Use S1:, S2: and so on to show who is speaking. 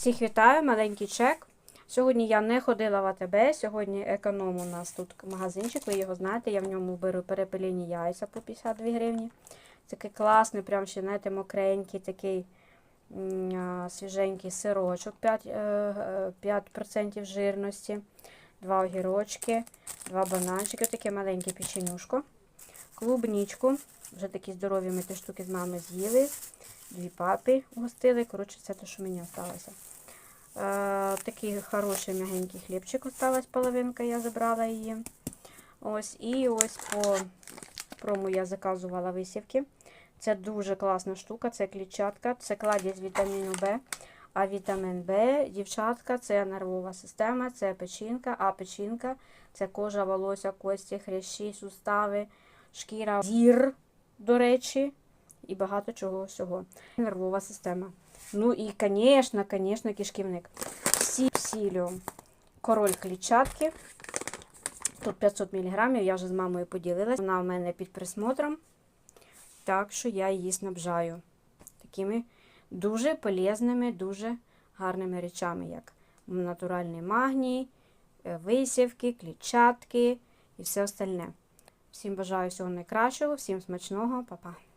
S1: Всіх вітаю, маленький чек. Сьогодні я не ходила в АТБ, сьогодні економ у нас тут магазинчик, ви його знаєте, я в ньому беру перепелені яйця по 52 гривні. Такий класний, прям ще, знаєте, мокренький, такий свіженький сирочок 5, е, е, 5% жирності, два огірочки, два бананчики, таке маленьке печенюшко, клубничку, вже такі здорові ми ті штуки з мами з'їли, дві папи гостили, коротше, це те, що мені залишилося. Е, такий хороший м'ягенький хлібчик осталась половинка, я забрала її. Ось, і ось по прому я заказувала висівки. Це дуже класна штука, це клітчатка, це кладість вітаміну Б. А вітамін Б, дівчатка, це нервова система, це печінка, а печінка це кожа, волосся, кості, хрящі, сустави, шкіра, зір, до речі, і багато чого всього. Нервова система. Ну і, звісно, звісно, кишківник. Всі всілюм. Король клітчатки. Тут 500 мг, я вже з мамою поділилась. Вона в мене під присмотром. Так що я її снабжаю такими дуже полезними, дуже гарними речами, як натуральний магній, е, висівки, клітчатки і все остальне. Всім бажаю всього найкращого, всім смачного, па-па.